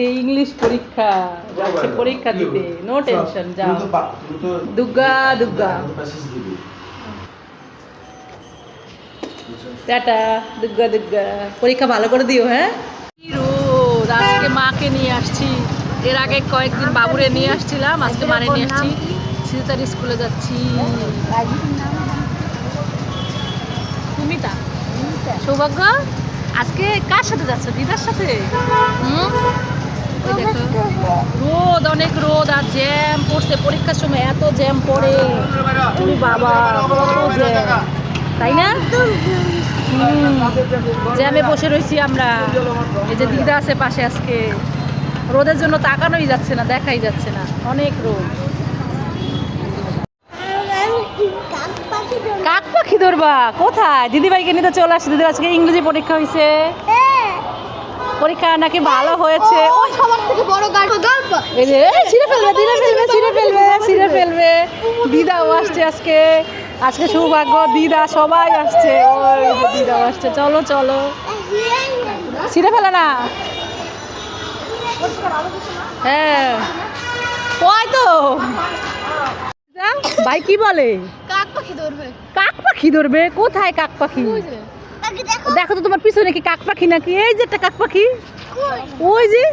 আজকে ইংলিশ পরীক্ষা যাচ্ছে পরীক্ষা দিতে। নো টেনশন যাও। দুর্গা দুর্গা টাটা দুর্গা দুর্গা পরীক্ষা ভালো করে দিও হ্যাঁ? রোদ আজকে মাকে নিয়ে আসছি। এর আগে কয়েকদিন বাবুরে নিয়ে আসছিলাম আজকে মারে নিয়ে আসছি। সিতারি স্কুলে যাচ্ছি। সুমিতা। সৌভাগ্য আজকে কার সাথে যাচ্ছ? দিদার সাথে? হুম? রোদ, অনেক রোদ আর জ্যাম পড়ছে। পরীক্ষার সময় এত জ্যাম পড়ে। বাবা তাই না? জ্যামে বসে রয়েছি আমরা। এই যে দিদা আছে পাশে আজকে। রোদের জন্য তাকানোই যাচ্ছে না, দেখাই যাচ্ছে না। অনেক রোদ। কাক পাখি ধরবা? কোথায়? দিদিভাইকে নিতে চলে আসছে। দিদির আজকে ইংরেজি পরীক্ষা হয়েছে পরীক্ষা নাকি ভালো হয়েছে। ওই সবার থেকে বড় গল্প গল্প এই যে ছিঁড়ে ফেলবে ছিঁড়ে ফেলবে ছিঁড়ে ফেলবে ছিঁড়ে ফেলবে। দিদাও আসছে আজকে। আজকে সৌভাগ্য দিদা সবাই আসছে। ওই দিদাও আসছে। চলো চলো। ছিঁড়ে ফেলে না। হ্যাঁ। ওই তো। ভাই কি বলে? কাক পাখি ধরবে। কাক পাখি ধরবে? কোথায় কাক পাখি? দেখো। তো তোমার পিছনে কি কাক পাখি নাকি? এই যে একটা কাক পাখি। ওই যে,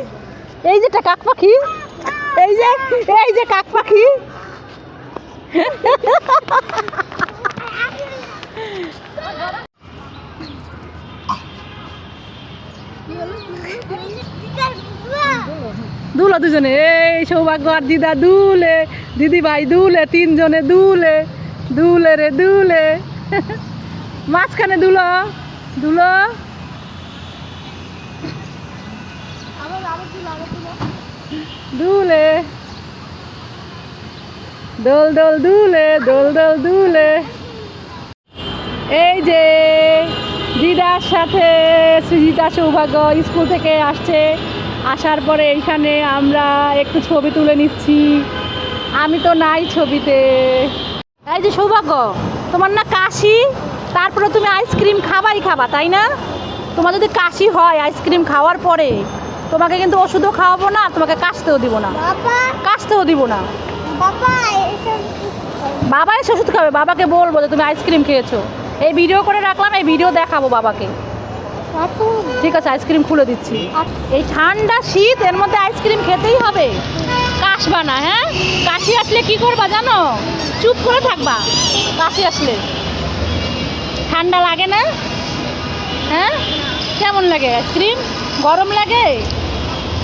এই যে একটা কাক পাখি। এই যে এই যে কাক পাখি। দুলো দুজনে, এই সৌভাগ্য আর দিদা দুলে, দিদি ভাই দুলে, তিনজনে দুলে দুলে রে দুলে। মাঝখানে দুলো। দুলো। দুলে। দোল দোল, দুলে, দোল দোল, দুলে। এই যে দিদার সাথে সৃজিতা সৌভাগ্য স্কুল থেকে আসছে। আসার পরে এইখানে আমরা একটু ছবি তুলে নিচ্ছি। আমি তো নাই ছবিতে। এই যে সৌভাগ্য, তোমার না কাশি? তারপরে তুমি আইসক্রিম খাবাই খাবা তাই না? তোমার যদি কাশি হয় আইসক্রিম খাওয়ার পরে তোমাকে কিন্তু ওষুধও খাওয়াবো না তোমাকে কাশতেও দিব না। কাশতেও দিব না। বাবা বাবা এসে ওষুধ খাবে বাবাকে বলব যে তুমি আইসক্রিম খেয়েছো। এই ভিডিও করে রাখলাম এই ভিডিও দেখাবো বাবাকে। ঠিক আছে আইসক্রিম খুলে দিচ্ছি। এই ঠান্ডা শীত এর মধ্যে আইসক্রিম খেতেই হবে। কাশবা না হ্যাঁ? কাশি আসলে কি করবা জানো? চুপ করে থাকবা। কাশি আসলে। ঠান্ডা লাগে না? হ্যাঁ? কেমন লাগে? আইসক্রিম গরম লাগে?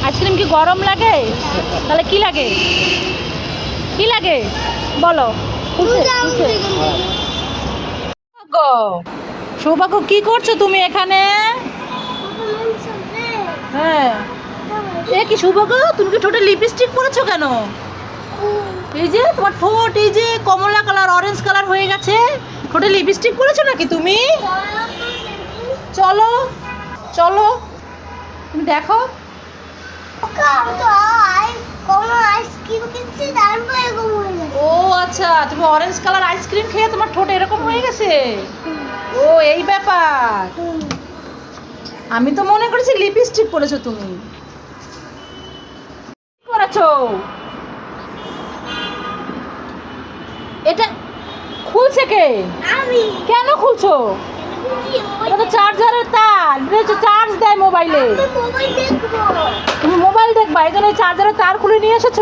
আইসক্রিম কি গরম লাগে? তাহলে কি লাগে? কি লাগে? বলো। সৌভাগ্য। কি করছ তুমি এখানে? হ্যাঁ। এ কি সৌভাগ্য? তুমি কি ঠোঁটে লিপস্টিক পরেছো কেন? এই যে তোমার ঠোঁট এই যে কমলা কালার অরেঞ্জ কালার হয়ে গেছে। ঠোঁটে লিপস্টিক পরেছো নাকি তুমি? চলো চলো, তুমি দেখো। ও আচ্ছা তুমি অরেঞ্জ কালার আইসক্রিম খেয়ে তোমার ঠোঁট এরকম হয়ে গেছে? ও, এই ব্যাপার। আমি তো মনে করেছি লিপস্টিক পরেছো তুমি। করেছ এটা খুলছে কে? আমি। কেন খুলছো? এটা তো চার্জারের তার। হচ্ছে চার্জ দেয় মোবাইলে। তুমি মোবাইল দেখবা এই জন্য চার্জারের তার খুলে নিয়ে এসেছ?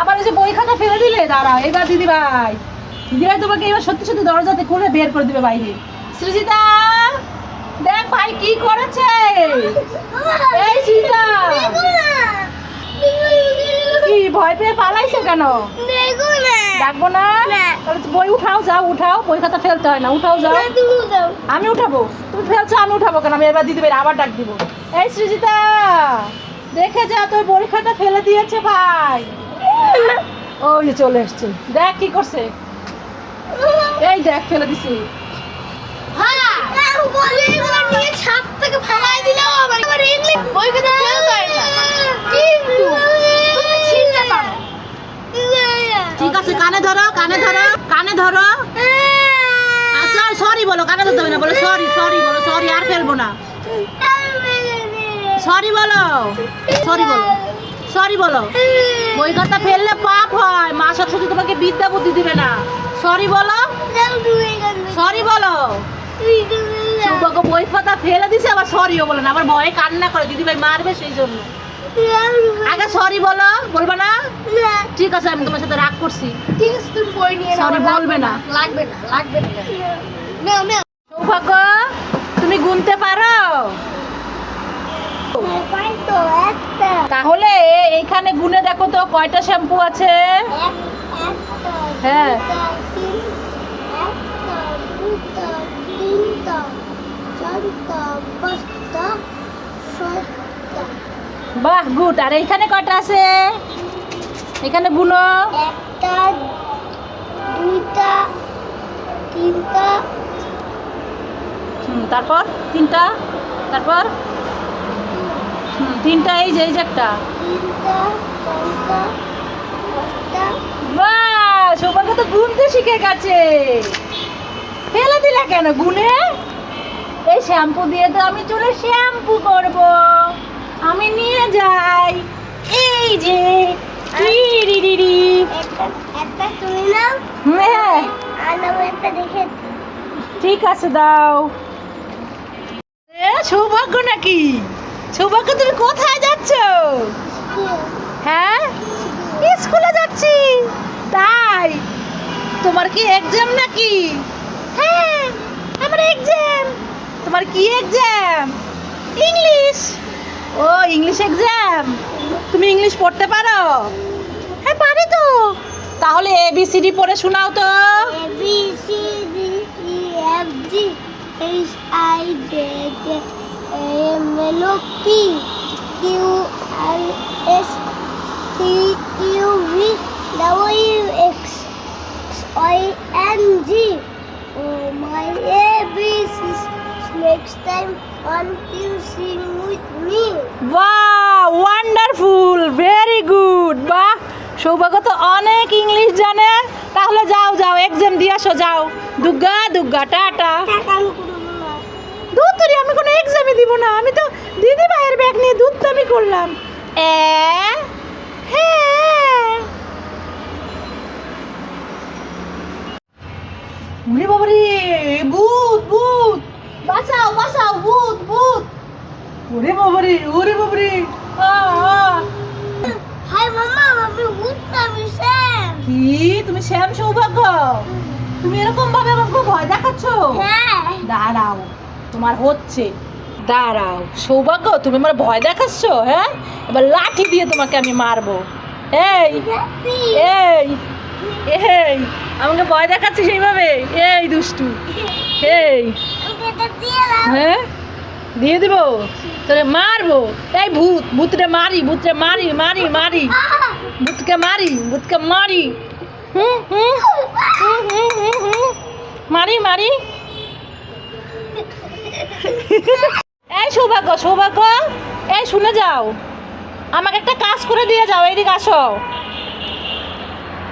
আবার এই যে বই খাতা ফেলে দিলে দাঁড়া এবার দিদি ভাই। দিদি ভাই তোমাকে এবার সত্যি সত্যি দরজাতে খুলে বের করে দিবে বাইরে। সৃজিতা দেখ ভাই কি করেছে? এই সীতা কি ভয় পেয়ে পালাইছে কেন? ডাকবো না। তাহলে বই উঠাও যাও উঠাও। বই খাতা ফেলতে হয় না। উঠাও যাও। আমি উঠাবো। তুমি ফেলছো আমি উঠাবো কেন? আমি এবার দিদি ভাই আবার ডাক দিব। এই সৃজিতা দেখে যা তোর পরীক্ষাটা ফেলে দিয়েছে ভাই। ওই চলে এসছে। দেখ কি করছে। এই দেখ ফেলে দিছি। হ্যাঁ। নিয়ে ছাদ থেকে ফালাই দিলাম আবার বই কথা ফেলতে হয় না কিন্তু তুমি ছিনতে পারো ঠিক আছে কানে ধরো কানে ধরো কানে ধরো আচ্ছা সরি সরি সরি বলো সরি আর ফেলব না। সরি বলো সরি বলো সরি বলো। বই খাতা ফেললে পাপ হয় মা সরস্বতী তোমাকে বিদ্যা বুদ্ধি দিবে না। সরি বলো সরি বলো। সৌভাগ্য বই খাতা ফেলে দিছে আবার সরিও বলে না আবার ভয়ে কান্না করে দিদি ভাই মারবে সেই জন্য। আগে সরি বলো বলবে না? ঠিক আছে আমি তোমার সাথে রাগ করছি। ঠিক আছে তুমি বই নিয়ে লাগবে বলবে না। লাগবে না লাগবে না নাও নাও সৌভাগ্য তুমি গুনতে পারো তো একটা তাহলে এইখানে গুনে দেখো তো, কয়টা শ্যাম্পু আছে? হ্যাঁ। বাহ, গুড। আর এইখানে কয়টা আছে? এখানে গুনো। একটা তিনটা তারপর? তিনটা? তারপর? তিনটা, এই যে এই যে একটা। বাহ, সৌভাগ্য তো গুনতে শিখে গেছে। ফেলে দিলা কেন গুনে এই শ্যাম্পু দিয়ে তো আমি চুলে শ্যাম্পু করব। আমি নিয়ে যাই। এই যে হ্যাঁ। ঠিক আছে, দাও। সৌভাগ্য নাকি? সৌভাগ্য তুমি কোথায় যাচ্ছ? হ্যাঁ? স্কুলে যাচ্ছি। তাই? তোমার কি এক্সাম নাকি? হ্যাঁ আমার এক্সাম তোমার কি এক্সাম ইংলিশ ও ইংলিশ এক্সাম তুমি ইংলিশ পড়তে পারো? হ্যাঁ পারি তো। তাহলে এ বি সি ডি পড়ে শোনাও তো। A, B, C, D E F, G, H, I, J, K Q R S T U V W X Y and Z Oh my A B C next time want you sing with me. বাহ wonderful very good বাহ সৌভাগ্য তো অনেক English জানে। তাহলে যাও যাও exam দিয়ে আসো যাও। দুর্গা দুর্গা টাটা। আমি দুধ তৈরি আমি কোনো এক্সামই দিব না। আমি তো দিদি ভাইয়ের ব্যাগ নিয়ে দুধ আমি করলাম। এ উরে বাবা রে ভূত ভূত। বাঁচাও বাঁচাও ভূত ভূত। ওরে বাবা রে ওরে বাবা রে। হাই মামা আমি উঠতাম স্যাম কি? তুমি শ্যাম সৌভাগ্য? তুমি এরকম ভাবে আমাকে ভয় দেখাচ্ছ? হ্যাঁ। দাঁড়াও। তোমার হচ্ছে। দাঁড়াও, সৌভাগ্য, তুমি আমার ভয় দেখাচ্ছ হ্যাঁ? এবার লাঠি দিয়ে তোমাকে আমি মারবো। এই এই এই, আমাকে ভয় দেখাচ্ছিস এইভাবে? এই, দুষ্টু, এই। হ্যাঁ? দিয়ে দিব? তোরে মারবো। এই ভূত ভূতরে মারি ভূতরে মারি মারি মারি। ভূতকে মারি ভূতকে মারি। হুম হুম হুম হুম হুম। মারি মারি। এই সৌভাগ্য সৌভাগ্য। এই শুনে যাও। আমাকে একটা কাজ করে দিয়ে যাও, এইদিকে আসো।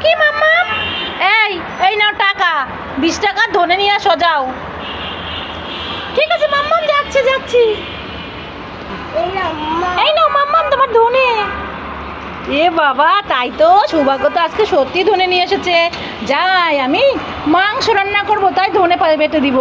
কি মাম্মা? এই এই নাও টাকা। বিশ টাকা ধনে নিয়ে আসো, যাও। ঠিক আছে মাম্মাম, যাচ্ছি যাচ্ছি। এই নাও মাম্মাম, তোমার ধনে। এ বাবা, তাই তো সৌভাগ্য তো আজকে সত্যি ধনে নিয়ে এসেছে। যাই, আমি মাংস রান্না করব, তাই ধনে বেটে দিব।